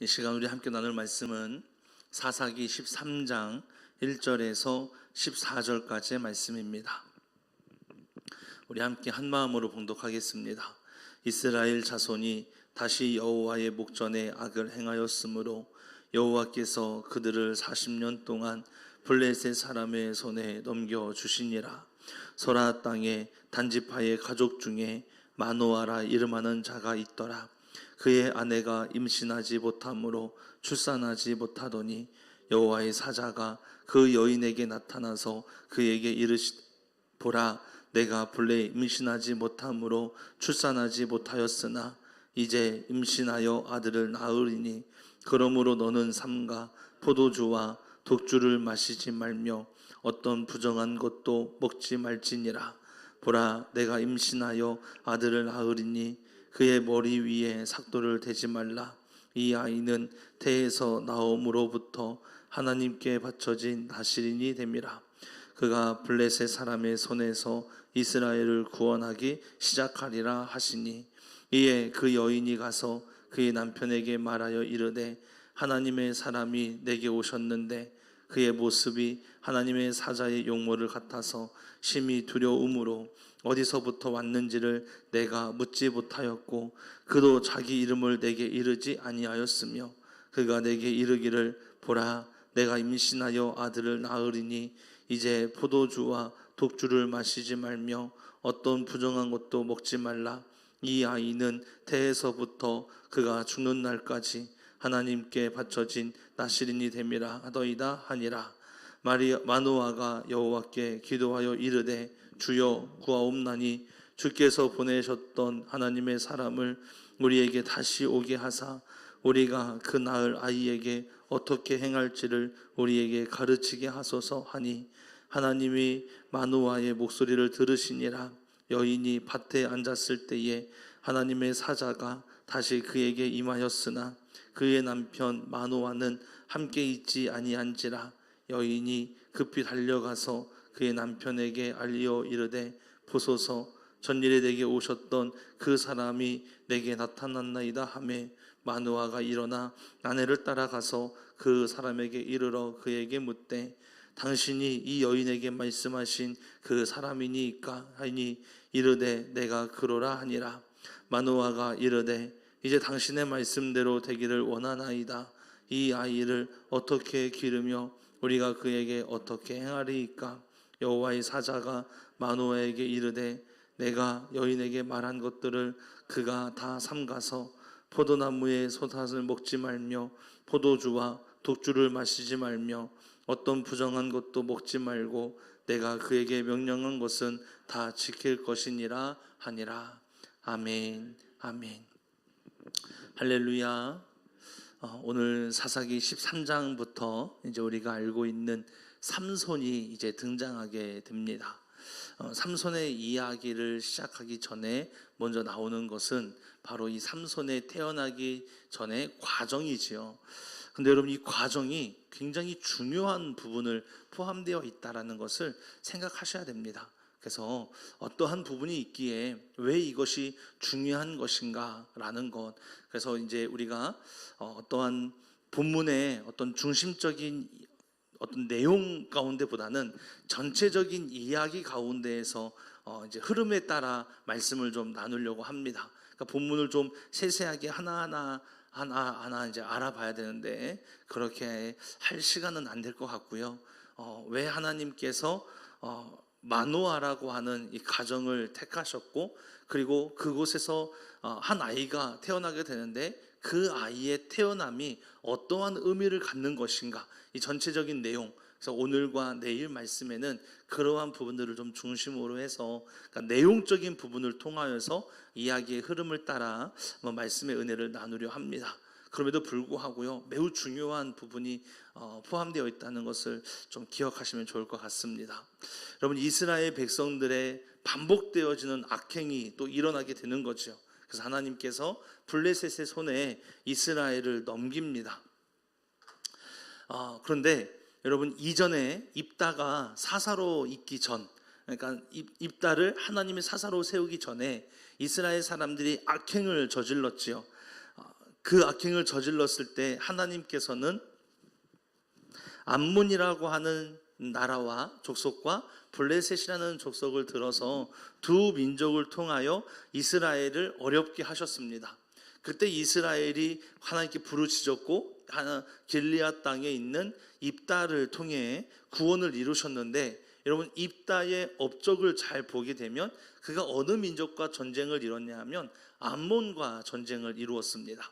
이 시간 우리 함께 나눌 말씀은 사사기 13장 1절에서 14절까지의 말씀입니다. 우리 함께 한 마음으로 봉독하겠습니다. 이스라엘 자손이 다시 여호와의 목전에 악을 행하였으므로 여호와께서 그들을 40년 동안 블레셋 사람의 손에 넘겨 주시니라. 소라 땅에 단지파의 가족 중에 마노아라 이름하는 자가 있더라. 그의 아내가 임신하지 못함으로 출산하지 못하더니 여호와의 사자가 그 여인에게 나타나서 그에게 이르시 보라 내가 본래 임신하지 못함으로 출산하지 못하였으나 이제 임신하여 아들을 낳으리니 그러므로 너는 삼가 포도주와 독주를 마시지 말며 어떤 부정한 것도 먹지 말지니라. 보라 내가 임신하여 아들을 낳으리니 그의 머리 위에 삭도를 대지 말라. 이 아이는 태에서 나옴으로부터 하나님께 바쳐진 나시린이 됨이라. 그가 블레셋 사람의 손에서 이스라엘을 구원하기 시작하리라 하시니 이에 그 여인이 가서 그의 남편에게 말하여 이르되 하나님의 사람이 내게 오셨는데 그의 모습이 하나님의 사자의 용모를 같아서 심히 두려움으로 어디서부터 왔는지를 내가 묻지 못하였고 그도 자기 이름을 내게 이르지 아니하였으며 그가 내게 이르기를 보라 내가 임신하여 아들을 낳으리니 이제 포도주와 독주를 마시지 말며 어떤 부정한 것도 먹지 말라. 이 아이는 태에서부터 그가 죽는 날까지 하나님께 바쳐진 나시린이 됨이라 하더이다 하니라. 마리 마노아가 여호와께 기도하여 이르되 주여 구하옵나니 주께서 보내셨던 하나님의 사람을 우리에게 다시 오게 하사 우리가 그 낳을 아이에게 어떻게 행할지를 우리에게 가르치게 하소서 하니 하나님이 마누아의 목소리를 들으시니라. 여인이 밭에 앉았을 때에 하나님의 사자가 다시 그에게 임하였으나 그의 남편 마누아는 함께 있지 아니한지라 여인이 급히 달려가서 그의 남편에게 알리어 이르되 보소서 전일에 내게 오셨던 그 사람이 내게 나타났나이다 하매 마누아가 일어나 아내를 따라가서 그 사람에게 이르러 그에게 묻되 당신이 이 여인에게 말씀하신 그 사람이니까 하니 이르되 내가 그러라 하니라. 마누아가 이르되 이제 당신의 말씀대로 되기를 원하나이다. 이 아이를 어떻게 기르며 우리가 그에게 어떻게 행하리이까? 여호와의 사자가 마노아에게 이르되 내가 여인에게 말한 것들을 그가 다 삼가서 포도나무의 솥앗을 먹지 말며 포도주와 독주를 마시지 말며 어떤 부정한 것도 먹지 말고 내가 그에게 명령한 것은 다 지킬 것이니라 하니라. 아멘. 아멘 할렐루야 어, 오늘 사사기 13장부터 이제 우리가 알고 있는 삼손이 이제 등장하게 됩니다. 어, 삼손의 이야기를 시작하기 전에 먼저 나오는 것은 바로 이 삼손의 태어나기 전의 과정이지요. 근데 여러분 이 과정이 굉장히 중요한 부분을 포함되어 있다라는 것을 생각하셔야 됩니다. 그래서 어떠한 부분이 있기에 왜 이것이 중요한 것인가라는 것. 그래서 이제 우리가 어, 어떠한 본문의 어떤 중심적인 어떤 내용 가운데보다는 전체적인 이야기 가운데에서 어 이제 흐름에 따라 말씀을 좀 나누려고 합니다. 그러니까 본문을 좀 세세하게 하나하나 하나 하나 이제 알아봐야 되는데 그렇게 할 시간은 안 될 것 같고요. 어, 왜 하나님께서 어, 마노아라고 하는 이 가정을 택하셨고 그리고 그곳에서 어, 한 아이가 태어나게 되는데 그 아이의 태어남이 어떠한 의미를 갖는 것인가 이 전체적인 내용 그래서 오늘과 내일 말씀에는 그러한 부분들을 좀 중심으로 해서 그러니까 내용적인 부분을 통하여서 이야기의 흐름을 따라 말씀의 은혜를 나누려 합니다. 그럼에도 불구하고요 매우 중요한 부분이 어, 포함되어 있다는 것을 좀 기억하시면 좋을 것 같습니다. 여러분 이스라엘 백성들의 반복되어지는 악행이 또 일어나게 되는 거죠. 그래서 하나님께서 블레셋의 손에 이스라엘을 넘깁니다. 어, 그런데 여러분 이전에 입다가 사사로 있기 전, 그러니까 입다를 하나님의 사사로 세우기 전에 이스라엘 사람들이 악행을 저질렀지요. 그 악행을 저질렀을 때 하나님께서는 암몬이라고 하는 나라와 족속과 블레셋이라는 족속을 들어서 두 민족을 통하여 이스라엘을 어렵게 하셨습니다. 그때 이스라엘이 하나님께 부르짖었고 길리앗 땅에 있는 입다를 통해 구원을 이루셨는데 여러분 입다의 업적을 잘 보게 되면 그가 어느 민족과 전쟁을 이뤘냐 하면 암몬과 전쟁을 이루었습니다.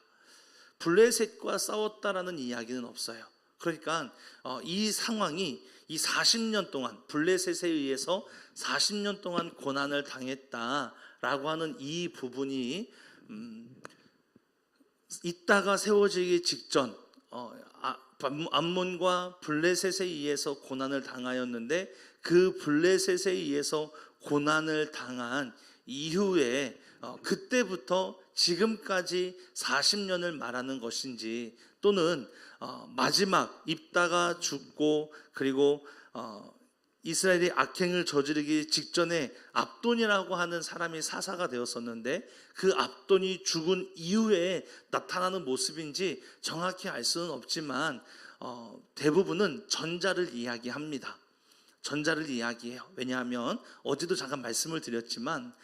블레셋과 싸웠다라는 이야기는 없어요. 그러니까 어, 이 상황이 이 40년 동안 블레셋에 의해서 40년 동안 고난을 당했다라고 하는 이 부분이 음, 있다가 세워지기 직전 어, 아, 암몬과 블레셋에 의해서 고난을 당하였는데 그 블레셋에 의해서 고난을 당한 이후에 어, 그때부터 지금까지 40년을 말하는 것인지 또는 어, 마지막 입다가 죽고 그리고 어, 이스라엘이 악행을 저지르기 직전에 압돈이라고 하는 사람이 사사가 되었었는데 그 압돈이 죽은 이후에 나타나는 모습인지 정확히 알 수는 없지만 어, 대부분은 전자를 이야기합니다. 전자를 이야기해요. 왜냐하면 어제도 잠깐 말씀을 드렸지만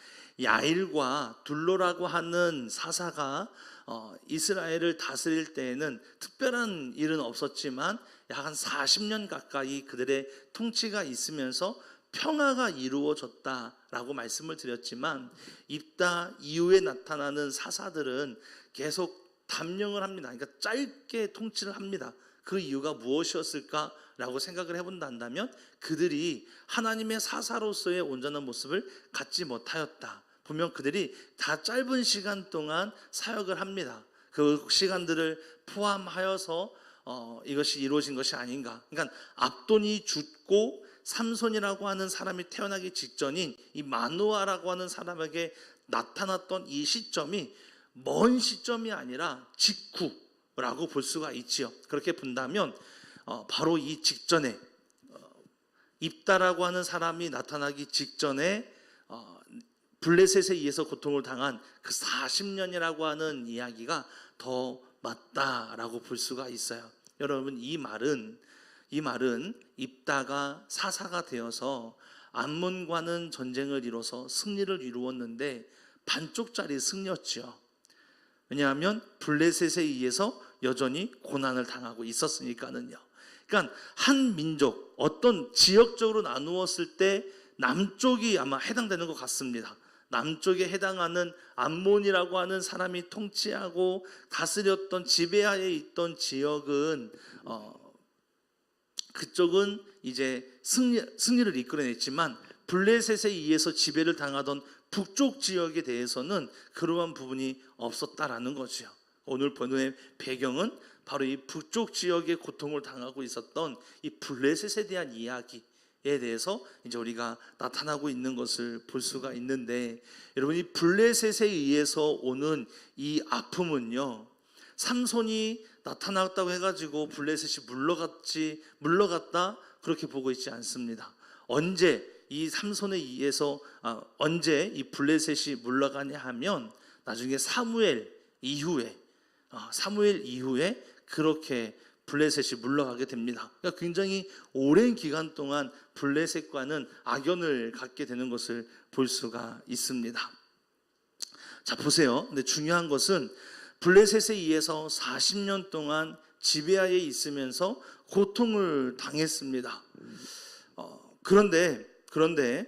야일과 둘로라고 하는 사사가 어, 이스라엘을 다스릴 때에는 특별한 일은 없었지만 약 한 40년 가까이 그들의 통치가 있으면서 평화가 이루어졌다라고 말씀을 드렸지만 입다 이후에 나타나는 사사들은 계속 담령을 합니다. 그러니까 짧게 통치를 합니다. 그 이유가 무엇이었을까 라고 생각을 해본다면 그들이 하나님의 사사로서의 온전한 모습을 갖지 못하였다. 보면 그들이 다 짧은 시간 동안 사역을 합니다. 그 시간들을 포함하여서 어, 이것이 이루어진 것이 아닌가. 그러니까 압돈이 죽고 삼손이라고 하는 사람이 태어나기 직전인 이 마누아라고 하는 사람에게 나타났던 이 시점이 먼 시점이 아니라 직후라고 볼 수가 있지요. 그렇게 본다면 어, 바로 이 직전에 어, 입다라고 하는 사람이 나타나기 직전에 어, 블레셋에 의해서 고통을 당한 그 40년이라고 하는 이야기가 더 맞다라고 볼 수가 있어요. 여러분 이 말은 이 말은 입다가 사사가 되어서 암몬과는 전쟁을 이뤄서 승리를 이루었는데 반쪽짜리 승리였죠. 왜냐하면 블레셋에 의해서 여전히 고난을 당하고 있었으니까는요. 그러니까 한 민족 어떤 지역적으로 나누었을 때 남쪽이 아마 해당되는 것 같습니다. 남쪽에 해당하는 암몬이라고 하는 사람이 통치하고 다스렸던 지배하에 있던 지역은 어, 그쪽은 이제 승리, 승리를 이끌어냈지만 블레셋에 의해서 지배를 당하던 북쪽 지역에 대해서는 그러한 부분이 없었다라는 거죠. 오늘 본문의 배경은 바로 이 북쪽 지역의 고통을 당하고 있었던 이 블레셋에 대한 이야기. 에 대해서 이제 우리가 나타나고 있는 것을 볼 수가 있는데 여러분 이 블레셋에 의해서 오는 이 아픔은요 삼손이 나타났다고 해가지고 블레셋이 물러갔지 물러갔다 그렇게 보고 있지 않습니다. 언제 이 삼손에 의해서 아, 언제 이 블레셋이 물러가냐 하면 나중에 사무엘 이후에 아, 사무엘 이후에 그렇게 블레셋이 물러가게 됩니다. 그러니까 굉장히 오랜 기간 동안 블레셋과는 악연을 갖게 되는 것을 볼 수가 있습니다. 자, 보세요. 근데 중요한 것은 블레셋에 의해서 40년 동안 지배하에 있으면서 고통을 당했습니다. 어, 그런데, 그런데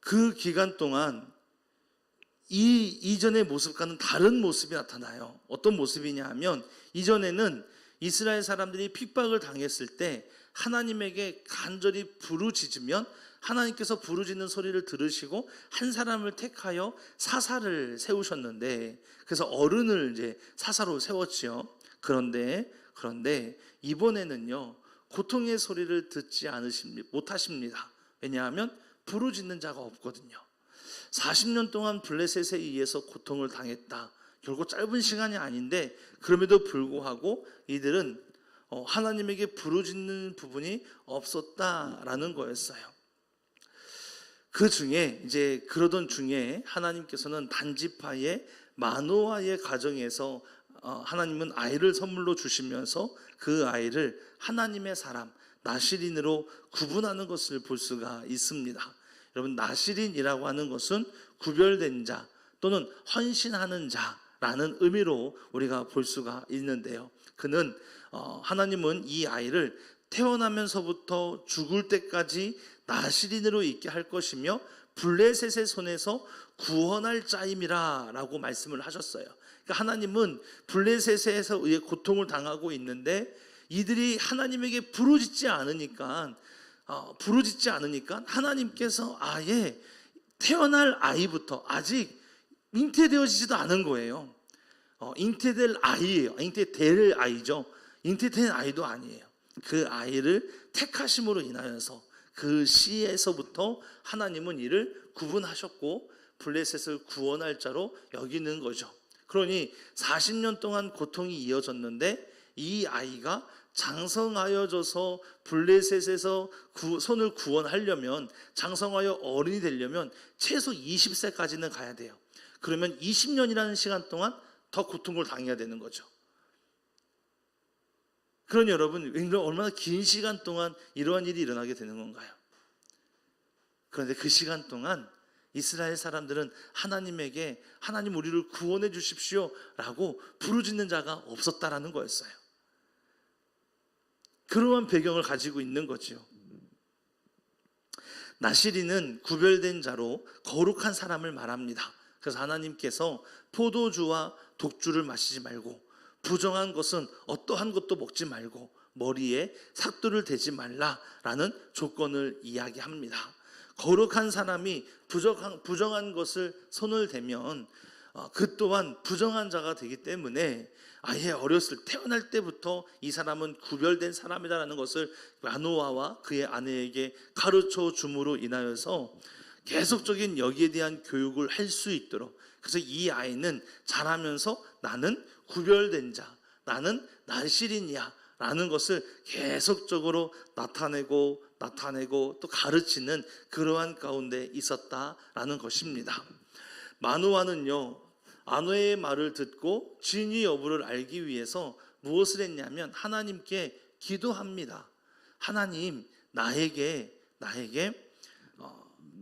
그 기간 동안 이 이전의 모습과는 다른 모습이 나타나요. 어떤 모습이냐 하면 이전에는 이스라엘 사람들이 핍박을 당했을 때 하나님에게 간절히 부르짖으면 하나님께서 부르짖는 소리를 들으시고 한 사람을 택하여 사사를 세우셨는데 그래서 어른을 이제 사사로 세웠지요. 그런데 그런데 이번에는요 고통의 소리를 듣지 않으십니다 못하십니다. 왜냐하면 부르짖는 자가 없거든요. 40년 동안 블레셋에 의해서 고통을 당했다. 결국 짧은 시간이 아닌데 그럼에도 불구하고 이들은 어, 하나님에게 부르짖는 부분이 없었다라는 거였어요. 그 중에 이제 그러던 중에 하나님께서는 단지파의 마노아의 가정에서 어, 하나님은 아이를 선물로 주시면서 그 아이를 하나님의 사람 나시린으로 구분하는 것을 볼 수가 있습니다. 여러분 나시린이라고 하는 것은 구별된 자 또는 헌신하는 자 라는 의미로 우리가 볼 수가 있는데요. 그는 어, 하나님은 이 아이를 태어나면서부터 죽을 때까지 나시린으로 있게 할 것이며 블레셋의 손에서 구원할 자임이라라고 말씀을 하셨어요. 그러니까 하나님은 블레셋에서 의해 고통을 당하고 있는데 이들이 하나님에게 부르짖지 않으니까 어, 부르짖지 않으니까 하나님께서 아예 태어날 아이부터 아직 잉태되어지지도 않은 거예요. 어, 잉태될 아이예요. 잉태될 아이죠. 잉태된 아이도 아니에요. 그 아이를 택하심으로 인하여서 그 시에서부터 하나님은 이를 구분하셨고 블레셋을 구원할 자로 여기는 거죠. 그러니 40년 동안 고통이 이어졌는데 이 아이가 장성하여져서 블레셋에서 구, 손을 구원하려면 장성하여 어른이 되려면 최소 20세까지는 가야 돼요. 그러면 20년이라는 시간 동안 더 고통을 당해야 되는 거죠. 그러니 여러분 얼마나 긴 시간 동안 이러한 일이 일어나게 되는 건가요? 그런데 그 시간 동안 이스라엘 사람들은 하나님에게 하나님 우리를 구원해 주십시오 라고 부르짖는 자가 없었다라는 거였어요. 그러한 배경을 가지고 있는 거지요. 나시리는 구별된 자로 거룩한 사람을 말합니다. 그래서 하나님께서 포도주와 독주를 마시지 말고 부정한 것은 어떠한 것도 먹지 말고 머리에 삭도를 대지 말라라는 조건을 이야기합니다. 거룩한 사람이 부정한, 부정한 것을 손을 대면 어, 그 또한 부정한 자가 되기 때문에 아예 어렸을 태어날 때부터 이 사람은 구별된 사람이다라는 것을 마노아와 그의 아내에게 가르쳐 줌으로 인하여서 계속적인 여기에 대한 교육을 할 수 있도록 그래서 이 아이는 자라면서 나는 구별된 자, 나는 난실인이야 라는 것을 계속적으로 나타내고 나타내고 또 가르치는 그러한 가운데 있었다라는 것입니다. 마누아는요 아노의 말을 듣고 진위 여부를 알기 위해서 무엇을 했냐면 하나님께 기도합니다. 하나님 나에게 나에게 어,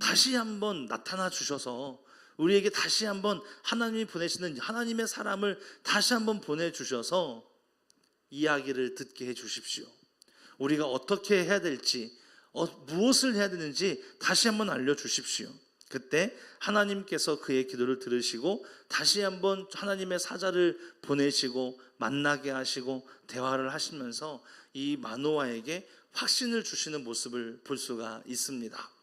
다시 한번 나타나 주셔서 우리에게 다시 한번 하나님이 보내시는 하나님의 사람을 다시 한번 보내 주셔서 이야기를 듣게 해 주십시오. 우리가 어떻게 해야 될지 어, 무엇을 해야 되는지 다시 한번 알려 주십시오. 그때 하나님께서 그의 기도를 들으시고 다시 한번 하나님의 사자를 보내시고 만나게 하시고 대화를 하시면서 이 마노아에게 확신을 주시는 모습을 볼 수가 있습니다.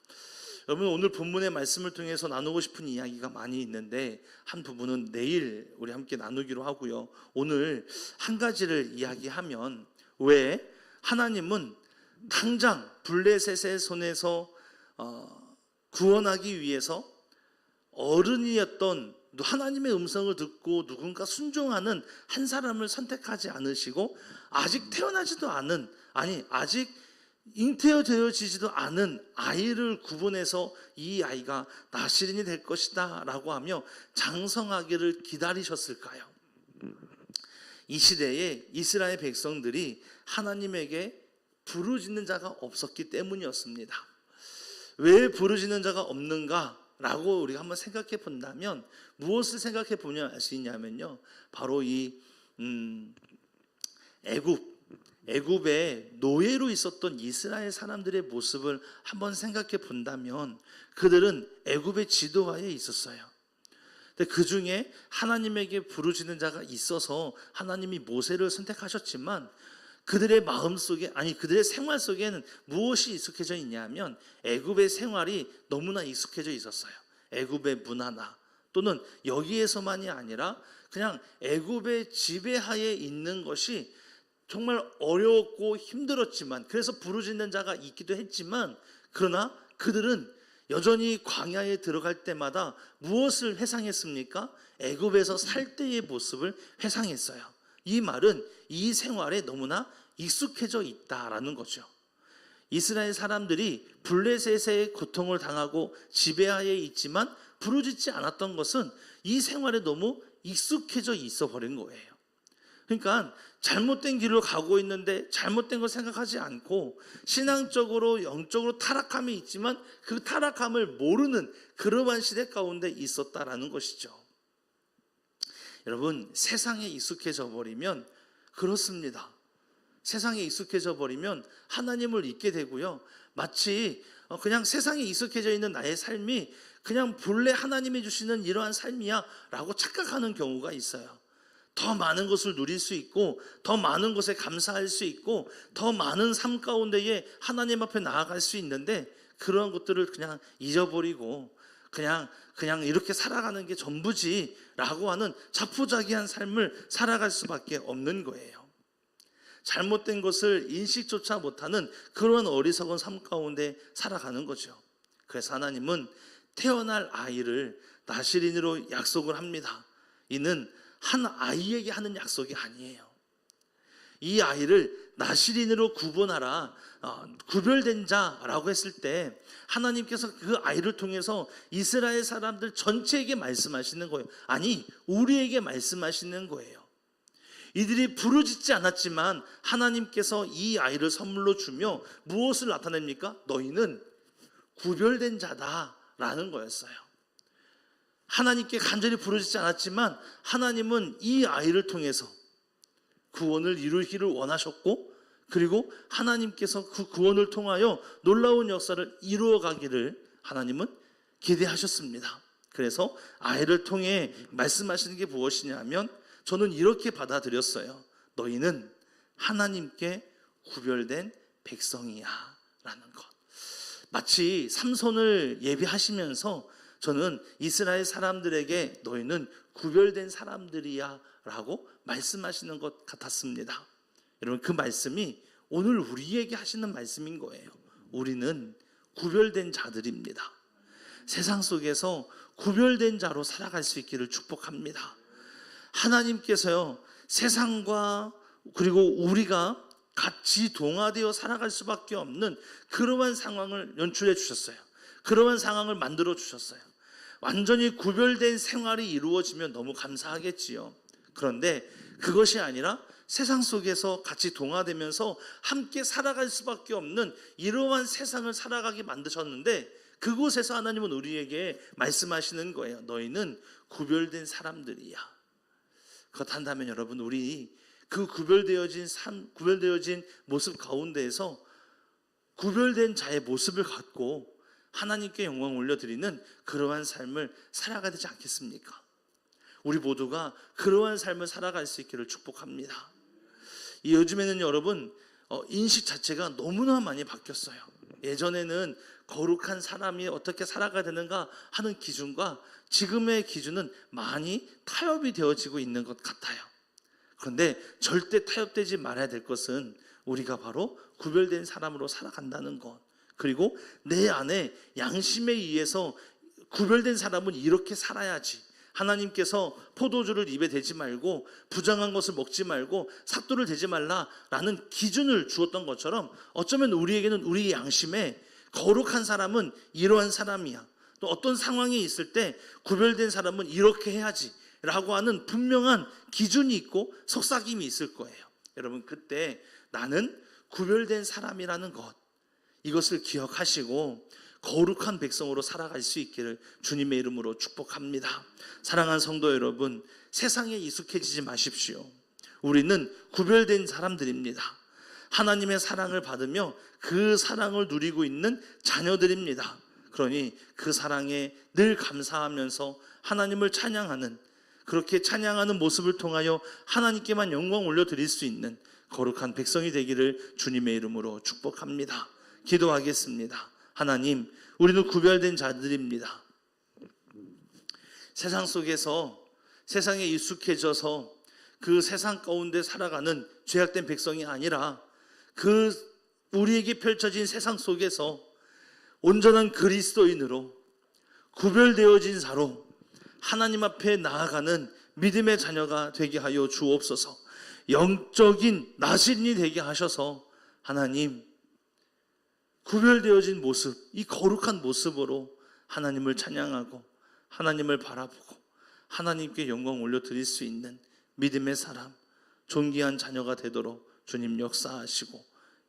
여러분 오늘 본문의 말씀을 통해서 나누고 싶은 이야기가 많이 있는데 한 부분은 내일 우리 함께 나누기로 하고요. 오늘 한 가지를 이야기하면 왜 하나님은 당장 블레셋의 손에서 어, 구원하기 위해서 어른이었던 하나님의 음성을 듣고 누군가 순종하는 한 사람을 선택하지 않으시고 아직 태어나지도 않은 아니 아직 잉태되어지지도 않은 아이를 구분해서 이 아이가 나시린이 될 것이다 라고 하며 장성하기를 기다리셨을까요? 이 시대에 이스라엘 백성들이 하나님에게 부르짖는 자가 없었기 때문이었습니다. 왜 부르짖는 자가 없는가 라고 우리가 한번 생각해 본다면 무엇을 생각해 보면 알 수 있냐면요. 바로 이 음, 애굽 애굽에 노예로 있었던 이스라엘 사람들의 모습을 한번 생각해 본다면 그들은 애굽의 지도하에 있었어요. 그 중에 하나님에게 부르짖는 자가 있어서 하나님이 모세를 선택하셨지만 그들의 마음 속에 아니 그들의 생활 속에는 무엇이 익숙해져 있냐면 애굽의 생활이 너무나 익숙해져 있었어요. 애굽의 문화나 또는 여기에서만이 아니라 그냥 애굽의 지배하에 있는 것이 정말 어려웠고 힘들었지만 그래서 부르짖는 자가 있기도 했지만 그러나 그들은 여전히 광야에 들어갈 때마다 무엇을 회상했습니까? 애굽에서 살 때의 모습을 회상했어요. 이 말은 이 생활에 너무나 익숙해져 있다라는 거죠. 이스라엘 사람들이 블레셋의 고통을 당하고 지배하에 있지만 부르짖지 않았던 것은 이 생활에 너무 익숙해져 있어 버린 거예요. 그러니까 잘못된 길로 가고 있는데 잘못된 걸 생각하지 않고 신앙적으로 영적으로 타락함이 있지만 그 타락함을 모르는 그러한 시대 가운데 있었다라는 것이죠. 여러분 세상에 익숙해져 버리면 그렇습니다. 세상에 익숙해져 버리면 하나님을 잊게 되고요. 마치 어, 그냥 세상에 익숙해져 있는 나의 삶이 그냥 본래 하나님이 주시는 이러한 삶이야 라고 착각하는 경우가 있어요. 더 많은 것을 누릴 수 있고 더 많은 것에 감사할 수 있고 더 많은 삶 가운데에 하나님 앞에 나아갈 수 있는데 그런 것들을 그냥 잊어버리고 그냥 그냥 이렇게 살아가는 게 전부지라고 하는 자포자기한 삶을 살아갈 수밖에 없는 거예요. 잘못된 것을 인식조차 못하는 그런 어리석은 삶 가운데 살아가는 거죠. 그래서 하나님은 태어날 아이를 나시린으로 약속을 합니다. 이는 한 아이에게 하는 약속이 아니에요. 이 아이를 나시린으로 구분하라, 어, 구별된 자라고 했을 때 하나님께서 그 아이를 통해서 이스라엘 사람들 전체에게 말씀하시는 거예요. 아니, 우리에게 말씀하시는 거예요. 이들이 부르짖지 않았지만 하나님께서 이 아이를 선물로 주며 무엇을 나타냅니까? 너희는 구별된 자다라는 거였어요. 하나님께 간절히 부르짖지 않았지만 하나님은 이 아이를 통해서 구원을 이루기를 원하셨고 그리고 하나님께서 그 구원을 통하여 놀라운 역사를 이루어 가기를 하나님은 기대하셨습니다. 그래서 아이를 통해 말씀하시는 게 무엇이냐면 저는 이렇게 받아들였어요. 너희는 하나님께 구별된 백성이야 라는 것. 마치 삼손을 예비하시면서 저는 이스라엘 사람들에게 너희는 구별된 사람들이야 라고 말씀하시는 것 같았습니다. 여러분 그 말씀이 오늘 우리에게 하시는 말씀인 거예요. 우리는 구별된 자들입니다. 세상 속에서 구별된 자로 살아갈 수 있기를 축복합니다. 하나님께서요, 세상과 그리고 우리가 같이 동화되어 살아갈 수밖에 없는 그러한 상황을 연출해 주셨어요. 그러한 상황을 만들어 주셨어요. 완전히 구별된 생활이 이루어지면 너무 감사하겠지요. 그런데 그것이 아니라 세상 속에서 같이 동화되면서 함께 살아갈 수밖에 없는 이러한 세상을 살아가게 만드셨는데 그곳에서 하나님은 우리에게 말씀하시는 거예요. 너희는 구별된 사람들이야. 그렇다면 여러분 우리 그 구별되어진 삶, 구별되어진 모습 가운데에서 구별된 자의 모습을 갖고 하나님께 영광 올려드리는 그러한 삶을 살아가야 되지 않겠습니까? 우리 모두가 그러한 삶을 살아갈 수 있기를 축복합니다. 이 요즘에는 여러분 어, 인식 자체가 너무나 많이 바뀌었어요. 예전에는 거룩한 사람이 어떻게 살아가야 되는가 하는 기준과 지금의 기준은 많이 타협이 되어지고 있는 것 같아요. 그런데 절대 타협되지 말아야 될 것은 우리가 바로 구별된 사람으로 살아간다는 것. 그리고 내 안에 양심에 의해서 구별된 사람은 이렇게 살아야지. 하나님께서 포도주를 입에 대지 말고 부정한 것을 먹지 말고 삭도를 대지 말라라는 기준을 주었던 것처럼 어쩌면 우리에게는 우리 양심에 거룩한 사람은 이러한 사람이야. 또 어떤 상황에 있을 때 구별된 사람은 이렇게 해야지. 라고 하는 분명한 기준이 있고 속삭임이 있을 거예요. 여러분, 그때 나는 구별된 사람이라는 것, 이것을 기억하시고 거룩한 백성으로 살아갈 수 있기를 주님의 이름으로 축복합니다. 사랑하는 성도 여러분, 세상에 익숙해지지 마십시오. 우리는 구별된 사람들입니다. 하나님의 사랑을 받으며 그 사랑을 누리고 있는 자녀들입니다. 그러니 그 사랑에 늘 감사하면서 하나님을 찬양하는 그렇게 찬양하는 모습을 통하여 하나님께만 영광 올려드릴 수 있는 거룩한 백성이 되기를 주님의 이름으로 축복합니다. 기도하겠습니다. 하나님, 우리는 구별된 자들입니다. 세상 속에서 세상에 익숙해져서 그 세상 가운데 살아가는 죄악된 백성이 아니라 그 우리에게 펼쳐진 세상 속에서 온전한 그리스도인으로 구별되어진 자로 하나님 앞에 나아가는 믿음의 자녀가 되게 하여 주옵소서. 영적인 나신이 되게 하셔서 하나님 구별되어진 모습, 이 거룩한 모습으로 하나님을 찬양하고 하나님을 바라보고 하나님께 영광 올려 드릴 수 있는 믿음의 사람, 존귀한 자녀가 되도록 주님 역사하시고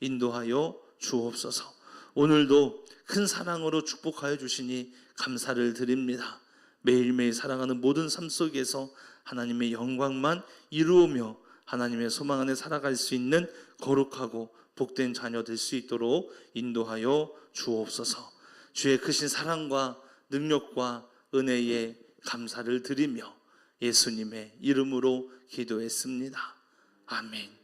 인도하여 주옵소서. 오늘도 큰 사랑으로 축복하여 주시니 감사를 드립니다. 매일매일 살아가는 모든 삶 속에서 하나님의 영광만 이루오며 하나님의 소망 안에 살아갈 수 있는 거룩하고 복된 자녀 될 수 있도록 인도하여 주옵소서. 주의 크신 사랑과 능력과 은혜에 감사를 드리며 예수님의 이름으로 기도했습니다. 아멘.